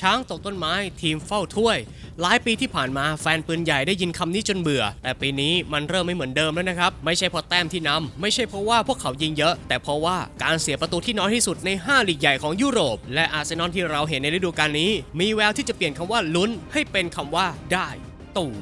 ช้างตกต้นไม้ทีมเฝ้าถ้วย หลายปีที่ผ่านมาแฟนปืนใหญ่ได้ยินคำนี้จนเบื่อ แต่ปีนี้มันเริ่มไม่เหมือนเดิมแล้วนะครับ ไม่ใช่เพราะแต้มที่นำไม่ใช่เพราะว่าพวกเขายิงเยอะ แต่เพราะว่าการเสียประตูที่น้อยที่สุดใน 5 ลีกใหญ่ของยุโรป และอาร์เซนอลที่เราเห็นในฤดูกาลนี้ มีแววที่จะเปลี่ยนคำว่าลุ้นให้เป็นคำว่าได้ตู่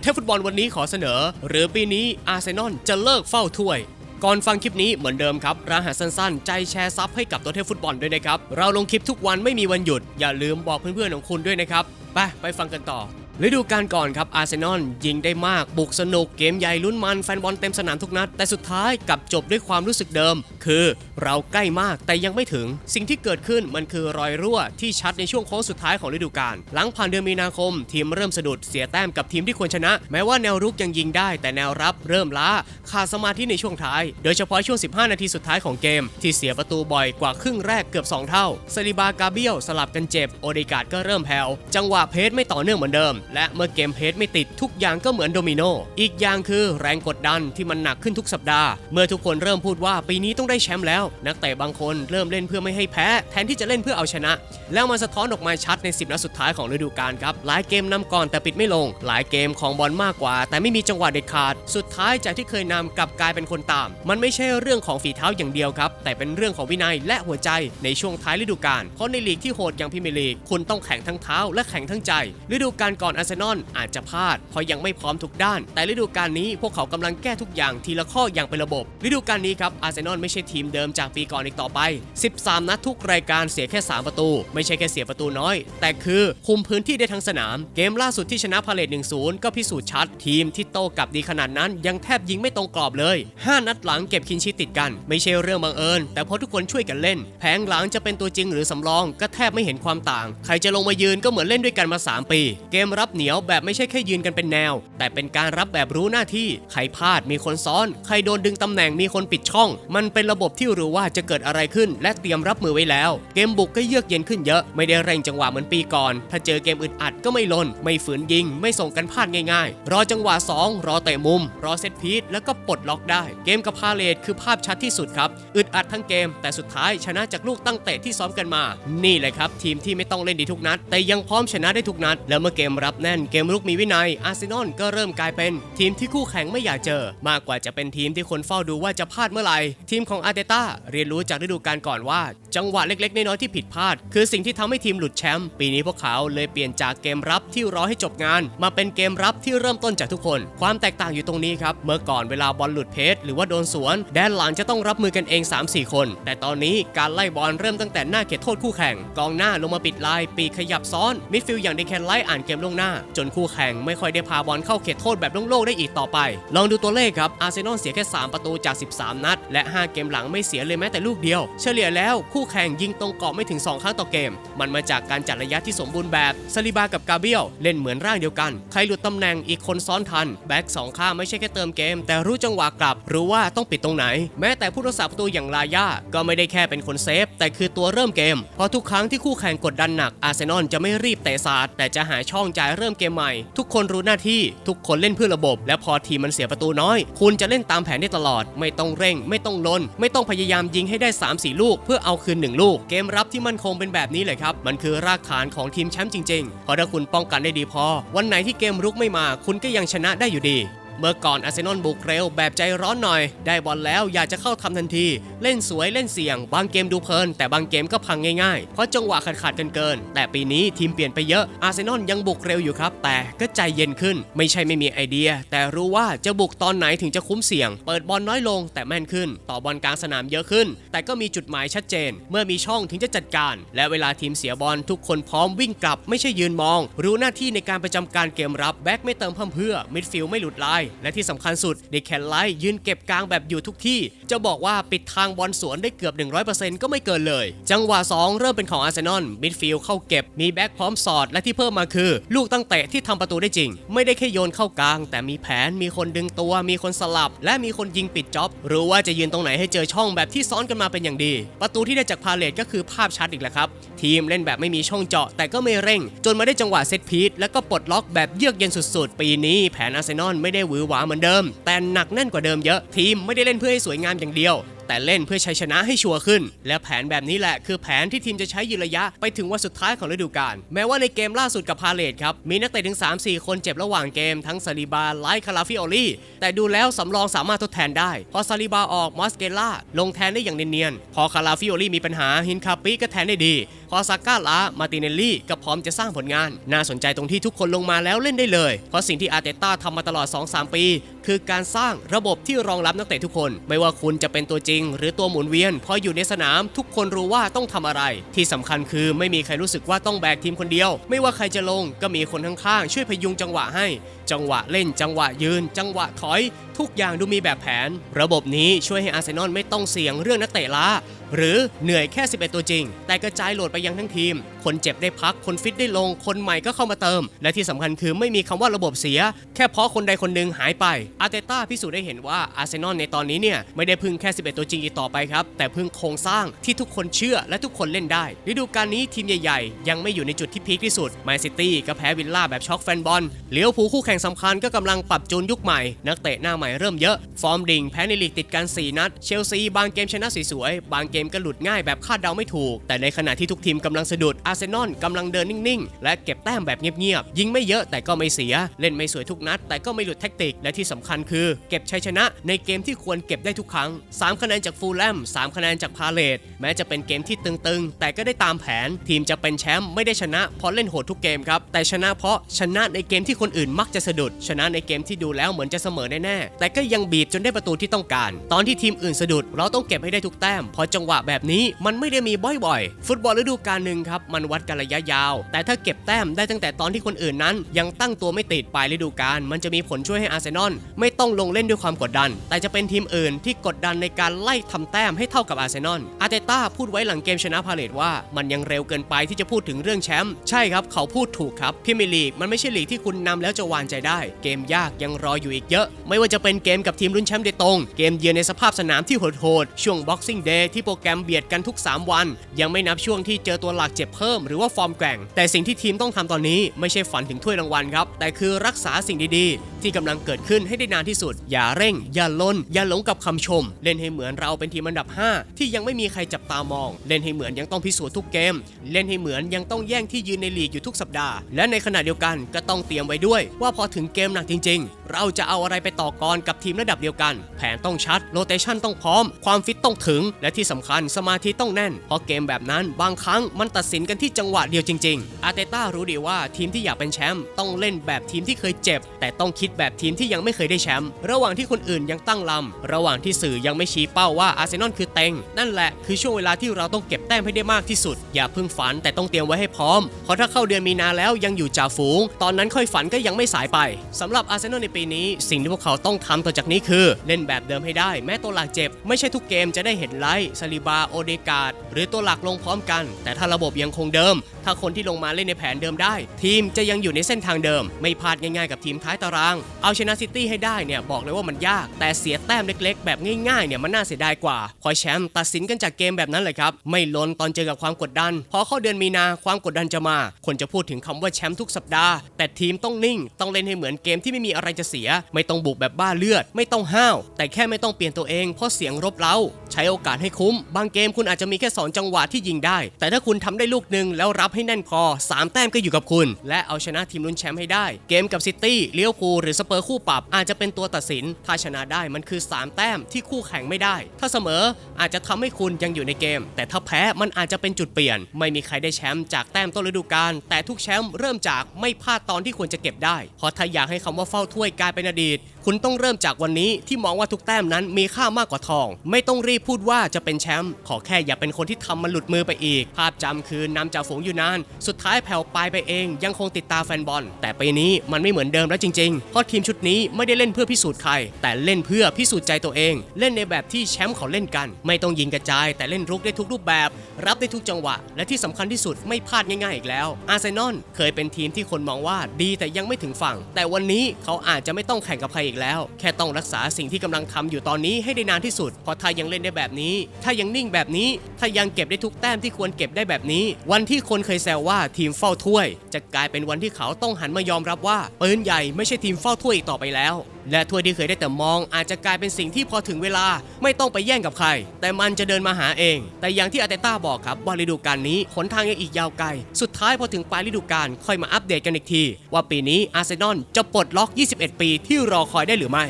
เทพฟุตบอลวันนี้ขอเสนอ หรือปีนี้อาร์เซนอลจะเลิกเฝ้าถ้วย ก่อนฟังคลิปนี้เหมือนเดิมครับรหัสสั้นๆ ใจแชร์ซับให้กับตัวเทพฟุตบอลด้วยนะครับ เราลงคลิปทุกวันไม่มีวันหยุด อย่าลืมบอกเพื่อนๆของคุณด้วยนะครับ ไปไปฟังกันต่อ ฤดูกาลก่อนครับอาร์เซนอลยิงได้มาก บุกสนุกเกมใหญ่ลุ้นมันแฟนบอลเต็มสนามทุกนัด แต่สุดท้ายกลับจบด้วยความรู้สึกเดิม คือเราใกล้มากแต่ยังไม่ถึง สิ่งที่เกิดขึ้นมันคือรอยรั่วที่ชัดในช่วงโค้งสุดท้ายของฤดูกาลหลังผ่านเดือนมีนาคม ทีมเริ่มสะดุดเสียแต้มกับทีมที่ควรชนะ แม้ว่าแนวรุกยังยิงได้ แต่แนวรับเริ่มล้าขาดสมาธิในช่วงท้าย โดยเฉพาะช่วง 15 นาทีสุดท้ายของเกม ที่เสียประตูบ่อยกว่าครึ่งแรกเกือบ 2 เท่าซาลิบากาเบียลสลับกันเจ็บโอเดกาดก็เริ่มแผ่วจังหวะเพสไม่ต่อเนื่องเหมือนเดิมและเมื่อเกมเพสไม่ติดทุกอย่างก็เหมือนโดมิโนอีกอย่างคือแรงกดดันที่มันหนักขึ้นทุกสัปดาห์ เมื่อทุกคนเริ่มพูดว่าปีนี้ต้องได้แชมป์แล้ว นักเตะบางคนเริ่มเล่นเพื่อไม่ให้แพ้ แทนที่จะเล่นเพื่อเอาชนะ แล้วมันสะท้อนออกมาชัดใน 10นัดสุดท้ายของฤดูกาลครับหลายเกมนำก่อนแต่ปิดไม่ลง หลายเกมของบอลมากกว่า แต่ไม่มีจังหวะเด็ดขาด สุดท้ายจากที่เคยนำกลับกลายเป็นคนตาม มันไม่ใช่เรื่องของฝีเท้าอย่างเดียวครับแต่เป็นเรื่องของวินัยและหัวใจในช่วงท้ายฤดูกาลเพราะในลีกที่โหดอย่างพรีเมลีกคุณต้องแข่งทั้งเท้าและแข่งทั้งใจฤดูกาลก่อนอาร์เซนอลอาจจะพลาดเพราะยังไม่พร้อมทุกด้าน แต่ฤดูกาลนี้พวกเขากำลังแก้ทุกอย่างทีละข้ออย่างเป็นระบบ ฤดูกาลนี้ครับอาร์เซนอลไม่ใช่ทีมเดิมจากปีก่อนอีกต่อไป 13 นัดทุกรายการเสียแค่ 3 ประตู ไม่ใช่แค่เสียประตูน้อย แต่คือคุมพื้นที่ได้ทั้งสนาม เกมล่าสุดที่ชนะพาเลต1-0 ก็พิสูจน์ชัด ทีมที่โตกลับดีขนาดนั้น ยังแทบยิงไม่ตรงกรอบเลย 5 นัดหลังเก็บคินชิตติดกัน ไม่ใช่เรื่องบังเอิญ แต่เพราะทุกคนช่วยกันเล่น แผงหลังจะเป็นตัวจริงหรือสำรองก็แทบไม่เห็นความต่าง ใครจะลงมายืนก็เหมือนเล่นด้วยกันมา 3 ปี เกมรับเหนียวแบบไม่ใช่แค่ยืนกันเป็นแนว แต่เป็นการรับแบบรู้หน้าที่ ใครพลาดมีคนซ้อน ใครโดนดึงตำแหน่งมีคนปิดช่อง มันเป็นระบบที่รู้ว่าจะเกิดอะไรขึ้น และเตรียมรับมือไว้แล้ว เกมบุกก็เยือกเย็นขึ้นเยอะ ไม่ได้เร่งจังหวะเหมือนปีก่อน ถ้าเจอเกมอึดอัดก็ไม่ลน ไม่ฝืนยิง ไม่ส่งกันพลาดง่ายๆ รอจังหวะ 2 รอเตะมุม รอเซตพีทแล้วก็ปลดล็อกได้ เกมกับพาเลทคือภาพชัดที่สุดครับ อึดอัดทั้งเกม แต่สุดท้ายชนะจากลูกตั้งเตะที่ซ้อมกันมา นี่แหละครับ ทีมที่ไม่ต้องเล่นดีทุกนัด แต่ยังพร้อมชนะได้ทุกนัด แล้วเมื่อเกมรับแน่นเกมรุกมีวินัย อาร์เซนอลก็เริ่มกลายเป็น ทีมที่คู่แข่งไม่อยากเจอ มากกว่าจะเป็นทีมที่คนเฝ้าดูว่าจะพลาดเมื่อไหร่ทีมของอาร์เตต้าเรียนรู้จากฤดูกาลก่อนว่า จังหวะเล็กๆน้อยๆที่ผิดพลาด คือสิ่งที่ทำให้ทีมหลุดแชมป์ปีนี้พวกเขาเลยเปลี่ยนจากเกมรับที่รอให้จบงาน มาเป็นเกมรับที่เริ่มต้นจากทุกคน ความแตกต่างอยู่ตรงนี้ครับเมื่อก่อนเวลาบอลหลุดเพจหรือว่าโดนสวนแดนหลังจะต้องรับมือกันเอง 3-4 คน แต่ตอนนี้การไล่บอลเริ่มตั้งแต่หน้าเขตโทษคู่แข่ง กองหน้าลงมาปิดลายปีกขยับซ้อนมิดฟิลด์อย่างเดแคนไลท์อ่านเกมล่วงหน้าจนคู่แข่งไม่ค่อยได้พาบอลเข้าเขตโทษแบบโล่งๆได้อีกต่อไป ลองดูตัวเลขครับ อาร์เซนอลเสียแค่ 3 ประตูจาก 13 นัด และ 5 เกมหลังไม่เสียเลยแม้แต่ลูกเดียว เฉลี่ยแล้วคู่แข่งยิงตรงกรอบไม่ถึง 2 ครั้งต่อเกม มันมาจากการจัดระยะที่สมบูรณ์แบบซาลิบากับกาเบียลเล่นเหมือนร่างเดียวกัน ใครหลุดตำแหน่งอีกคนซ้อนทันแบ็กสองข้างไม่ใช่แค่เติมเกม แต่รู้จังหวะกลับรู้ว่าต้องปิดตรงไหน แม้แต่ผู้รักษาประตูอย่างลาย่าก็ไม่ได้แค่เป็นคนเซฟ แต่คือตัวเริ่มเกมเพราะทุกครั้งที่คู่แข่งกดดันหนักอาร์เซนอลจะไม่รีบเตะสาดแต่จะหาช่องจ่ายเริ่มเกมใหม่ ทุกคนรู้หน้าที่ทุกคนเล่นเพื่อระบบ และพอทีมมันเสียประตูน้อย คุณจะเล่นตามแผนได้ตลอด ไม่ต้องเร่ง ไม่ต้องลน ไม่ต้องพยายามยิงให้ได้ 3-4 ลูก เพื่อเอาคืน 1 ลูก เกมรับที่มั่นคงเป็นแบบนี้เลยครับ มันคือรากฐานของทีมแชมป์จริงๆเพราะถ้าคุณป้องกันได้ดีพอ วันไหนที่เกมรุกไม่มา คุณก็ยังชนะได้อยู่ดี เมื่อก่อนอาร์เซนอลบุกเร็วแบบใจร้อนหน่อย ได้บอลแล้วอยากจะเข้าทำทันที เล่นสวยเล่นเสี่ยง บางเกมดูเพลิน แต่บางเกมก็พังง่ายๆ เพราะจังหวะขาดขาดกันเกิน แต่ปีนี้ทีมเปลี่ยนไปเยอะอาร์เซนอลยังบุกเร็วอยู่ครับ แต่ก็ใจเย็นขึ้น ไม่ใช่ไม่มีไอเดีย แต่รู้ว่าจะบุกตอนไหนถึงจะคุ้มเสี่ยง เปิดบอลน้อยลง แต่แม่นขึ้น ต่อบอลกลางสนามเยอะขึ้น แต่ก็มีจุดหมายชัดเจน เมื่อมีช่องถึงจะจัดการ และเวลาทีมเสียบอลทุกคนพร้อมวิ่งกลับ ไม่ใช่ยืนมอง รู้หน้าที่ในการประจำการเกมรับแบ็กไม่เติมเพิ่มเพื่อมิดฟิลด์ไม่หลุดลายและที่สำคัญสุดเดคแคนไลท์ยืนเก็บกลางแบบอยู่ทุกที่ จะบอกว่าปิดทางบอลสวนได้เกือบ 100%ก็ไม่เกินเลย จังหวะ 2 เริ่มเป็นของอาร์เซนอลมิดฟิลด์เข้าเก็บมีแบ็กพร้อมสอดและที่เพิ่มมาคือ ลูกตั้งเตะที่ทำประตูได้จริง ไม่ได้แค่โยนเข้ากลาง แต่มีแผนมีคนดึงตัว มีคนสลับ และมีคนยิงปิดจ็อบรู้ว่าจะยืนตรงไหนให้เจอช่องแบบที่ซ้อนกันมาเป็นอย่างดี ประตูที่ได้จากพาเลตก็คือภาพชัดอีกแล้วครับทีมเล่นแบบไม่มีช่องเจาะ แต่ก็ไม่เร่ง จนมาได้จังหวะเซตพีทแล้วก็ปลดล็อกแบบเยือกเย็นสุดๆ ปีนี้แผนอาร์เซนอลไม่ได้หวืือหวาเหมือนเดิม แต่หนักแน่นกว่าเดิมเยอะทีมไม่ได้เล่นเพื่อให้สวยงามอย่างเดียว แต่เล่นเพื่อใชัยชนะให้ชัวร์ขึ้น และแผนแบบนี้แหละ คือแผนที่ทีมจะใช้ยืนระยะไปถึงวันสุดท้ายของฤดูกาลแม้ว่าในเกมล่าสุดกับพาเลตครับ มีนักเตะถึง 3-4 คนเจ็บระหว่างเกมทั้งซาลิบาไลคาราฟิโอลี่แต่ดูแล้วสำรองสามารถทดแทนได้ พอซาลิบาออกมอสเกล่าลงแทนได้อย่างเนียนๆพอคาราฟิโอลี่มีปัญหาฮินคาปิก็แทนได้ดี พอซาก้าลามาติเนลลี่ก็พร้อมจะสร้างผลงาน น่าสนใจตรงที่ทุกคนลงมาแล้วเล่นได้เลย เพราะสิ่งที่อาร์เตต้าทำมาตลอด 2-3 ปี คือการสร้างระบบที่รองรับนักเตะทุกคน ไม่ว่าคุณจะเป็นตัวจริงหรือตัวหมุนเวียน พออยู่ในสนามทุกคนรู้ว่าต้องทำอะไร ที่สำคัญคือไม่มีใครรู้สึกว่าต้องแบกทีมคนเดียว ไม่ว่าใครจะลงก็มีคนข้างๆช่วยพยุงจังหวะให้ จังหวะเล่น จังหวะยืน จังหวะถอย ทุกอย่างดูมีแบบแผน ระบบนี้ช่วยให้อาร์เซนอลไม่ต้องเสี่ยงเรื่องนักเตะล้า หรือเหนื่อยแค่ 11 ตัวจริง แต่กระจายโหลดไปยังทั้งทีม คนเจ็บได้พัก คนฟิตได้ลง คนใหม่ก็เข้ามาเติม และที่สำคัญคือไม่มีคำว่าระบบเสีย แค่เพราะคนใดคนหนึ่งหายไปอาร์เตต้าพิสูจน์ได้เห็นว่าอาร์เซนอลในตอนนี้เนี่ยไม่ได้พึ่งแค่ 11 ตัวจริงอีกต่อไปครับ แต่พึ่งโครงสร้างที่ทุกคนเชื่อและทุกคนเล่นได้ฤดูกาลนี้ทีมใหญ่ๆ ยังไม่อยู่ในจุดที่พีคที่สุดแมนซิตี้ก็แพ้วิลล่าแบบช็อกแฟนบอลเลี้ยวผูลคู่แข่งสำคัญก็กำลังปรับจูนยุคใหม่ นักเตะหน้าใหม่เริ่มเยอะฟอร์มดิ่งแพ้ในลีกติดกัน4นัดเชลซีบางเกมชนะสวยๆบางเกกมก็หลุดง่ายแบบคาดเดาไม่ถูก แต่ในขณะที่ทุกทีมกำลังสะดุดอาร์เซนอลกำลังเดินนิ่งๆ และเก็บแต้มแบบเงียบๆ ยิงไม่เยอะแต่ก็ไม่เสีย เล่นไม่สวยทุกนัด แต่ก็ไม่หลุดแท็กติก และที่สำคัญคือ เก็บชัยชนะในเกมที่ควรเก็บได้ทุกครั้ง 3 คะแนนจากฟูลแลม3 คะแนนจากพาเลตแม้จะเป็นเกมที่ตึงๆ แต่ก็ได้ตามแผน ทีมจะเป็นแชมป์ไม่ได้ชนะเพราะเล่นโหดทุกเกมครับแต่ชนะเพราะชนะในเกมที่คนอื่นมักจะสะดุด ชนะในเกมที่ดูแล้วเหมือนจะเสมอแน่ๆแต่ก็ยังบีบจนได้ประตูที่ต้องการ ตอนที่ทีมอื่นสะดุด เราต้องเก็บให้ได้ทุกแต้มพราะจังหวะแบบนี้มันไม่ได้มีบ่อยๆ ฟุตบอลฤดูกาลหนึ่งครับมันวัดกันระยะยาว แต่ถ้าเก็บแต้มได้ตั้งแต่ตอนที่คนอื่นนั้น ยังตั้งตัวไม่ติดปลายฤดูกาลมันจะมีผลช่วยให้อาร์เซนอลไม่ต้องลงเล่นด้วยความกดดัน แต่จะเป็นทีมอื่นที่กดดันในการไล่ทำแต้มให้เท่ากับอาร์เซนอลอาร์เตต้าพูดไว้หลังเกมชนะพาเลตว่ามันยังเร็วเกินไปที่จะพูดถึงเรื่องแชมป์ใช่ครับเขาพูดถูกครับพรีเมีลีกมันไม่ใช่ลีกที่คุณนำแล้วจะวางใจได้ เกมยากยังรออยู่อีกเยอะ ไม่ว่าจะเป็นเกมกับทีมลุ้นแชมป์โดยตรงเกมเยือนในสภาพสนามที่โหดๆช่วง Boxing Day ที่โปรแกรมเบียดกันทุก 3 วัน ยังไม่นับช่วงที่เจอตัวหลักเจ็บเพิ่มหรือว่าฟอร์มแกร่ง แต่สิ่งที่ทีมต้องทำตอนนี้ไม่ใช่ฝันถึงถ้วยรางวัลครับ แต่คือรักษาสิ่งดีๆ ที่กำลังเกิดขึ้นให้ได้นานที่สุด อย่าเร่ง อย่าลนอย่าหลงกับคำชม เล่นให้เหมือนเราเป็นทีมอันดับ 5 ที่ยังไม่มีใครจับตามอง เล่นให้เหมือนยังต้องพิสูจน์ทุกเกม เล่นให้เหมือนยังต้องแย่งที่ยืนในลีกอยู่ทุกสัปดาห์ และในขณะเดียวกันก็ต้องเตรียมไว้ด้วย ว่าพอถึงเกมหนักจริง ๆ เราจะเอาอะไรไปต่อกรกับทีมระดับเดียวกัน แผนต้องชัดโรเตชันต้องพร้อม ความฟิตต้องถึง และที่สำคัญสมาธิต้องแน่น เพราะเกมแบบนั้นบางครั้งมันตัดสินกันที่จังหวะเดียวจริง ๆ อาเตต้ารู้ดีว่าทีมที่อยากเป็นแชมป์ต้องเล่นแบบทีมที่เคยเจ็บ แต่ต้องคิดแบบทีมที่ยังไม่เคยได้แชมป์ระหว่างที่คนอื่นยังตั้งลำ ระหว่างที่สื่อยังไม่ชี้เป้าว่าอาร์เซนอลคือเต็ง นั่นแหละคือช่วงเวลาที่เราต้องเก็บแต้มให้ได้มากที่สุด อย่าเพิ่งฝันแต่ต้องเตรียมไว้ให้พร้อม เพราะถ้าเข้าเดือนมีนาแล้วยังอยู่จ่าฝูง ตอนนั้นค่อยฝันก็ยังไม่สายไปสำหรับอาร์เซนอลในปีนี้ สิ่งที่พวกเขาต้องทำต่อจากนี้คือ เล่นแบบเดิมให้ได้ แม้ตัวหลักเจ็บ ไม่ใช่ทุกเกมจะได้เห็นไลท์ซาลิบาโอเดกาดหรือตัวหลักลงพร้อมกัน แต่ถ้าระบบยังคงเดิม ถ้าคนที่ลงมาเล่นในแผนเดิมได้ ทีมจะยังอยู่ในเส้นทางเดิม ไม่พลาดง่ายๆกับทีมท้ายตาราง เอาชนะซิตี้ให้ได้เนี่ยบอกเลยว่ามันยาก แต่เสียแต้มเล็กๆ แบบง่ายๆเนี่ยมันน่าเสียดายกว่าเพราะแชมป์ตัดสินกันจากเกมแบบนั้นเลยครับไม่ล้นตอนเจอกับความกดดัน พอเข้าเดือนมีนาความกดดันจะมา คนจะพูดถึงคำว่าแชมป์ทุกสัปดาห์ แต่ทีมต้องนิ่ง ต้องเล่นให้เหมือนเกมที่ไม่มีอะไรจะเสีย ไม่ต้องบุกแบบบ้าเลือด ไม่ต้องห้าว แต่แค่ไม่ต้องเปลี่ยนตัวเองเพราะเสียงรบเร้า ใช้โอกาสให้คุ้มบางเกมคุณอาจจะมีแค่สองจังหวะที่ยิงได้ แต่ถ้าคุณทำได้ลูกหนึ่งแล้วรับให้แน่นพอสามแต้มก็อยู่กับคุณ และเอาชนะทีมลุ้นแชมป์ให้ได้ เกมกับซิตี้เลี้ยวพูหรือสเปอร์คู่ปรับอาจจะเป็นตัวตัดสิน ถ้าชนะได้มันคือ 3 แต้มที่คู่แข่งไม่ได้ ถ้าเสมออาจจะทำให้คุณยังอยู่ในเกม แต่ถ้าแพ้มันอาจจะเป็นจุดเปลี่ยน ไม่มีใครได้แชมป์จากแต้มต้นฤดูกาลแต่ทุกแชมป์เริ่มจากไม่พลาดตอนที่ควรจะเก็บได้เพราะถ้าอยากให้คำว่าเฝ้าถ้วยกลายเป็นอดีต คุณต้องเริ่มจากวันนี้ที่มองว่าทุกแต้มนั้นมีค่ามากกว่าทอง ไม่ต้องรีบพูดว่าจะเป็นแชมป์ขอแค่อย่าเป็นคนที่ทำมันหลุดมือไปอีก ภาพจำคือนำจ่าฝูงอยู่นาน สุดท้ายแผ่วปลายไปเอง ยังคงติดตาแฟนบอล แต่ปีนี้มันไม่เหมือนเดิมแล้วจริงๆเพราะทีมชุดนี้ไม่ได้เล่นเพื่อพิสูจน์ใคร แต่เล่นเพื่อพิสูจน์ใจตัวเอง เล่นในแบบที่แชมป์เขาเล่นกัน ไม่ต้องยิงกระจาย แต่เล่นรุกได้ทุกรูปแบบ รับได้ทุกจังหวะ และที่สำคัญที่สุดไม่พลาดง่ายๆอีกแล้ว อาร์เซนอลเคยเป็นทีมที่คนมองว่าดีแต่ยังไม่ถึงฝั่ง แต่วันนี้เขาอาจจะไม่ต้องแข่งกับใครอีกแล้ว แค่ต้องรักษาสิ่งที่กำลังทำอยู่ตอนนี้ให้ได้นานที่สุด เพราะถ้ายังเล่นได้แบบนี้ ถ้ายังนิ่งแบบนี้ ถ้ายังเก็บได้ทุกแต้มที่ควรเก็บได้แบบนี้ วันที่คนเคยแซวว่าทีมเฝ้าถ้วย จะกลายเป็นวันที่เขาต้องหันมายอมรับว่าปืนใหญ่ไม่ใช่ทีมเฝ้าถ้วยอีกต่อไปแล้ว และถ้วยที่เคยได้แต่มองอาจจะกลายเป็นสิ่งที่พอถึงเวลาไม่ต้องไปแย่งกับใคร แต่มันจะเดินมาหาเอง แต่อย่างที่อาเตต้าบอกครับว่าฤดูกาลนี้หนทางยังอีกยาวไกล สุดท้ายพอถึงปลายฤดูกาลค่อยมาอัปเดตกันอีกที ว่าปีนี้อาร์เซนอลจะปลดล็อก 21 ปีที่รอคอยได้หรือไม่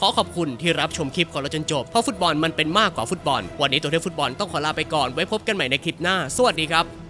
ขอขอบคุณที่รับชมคลิปของเราจนจบ เพราะฟุตบอลมันเป็นมากกว่าฟุตบอล วันนี้ตัวเทพฟุตบอลต้องขอลาไปก่อน ไว้พบกันใหม่ในคลิปหน้า สวัสดีครับ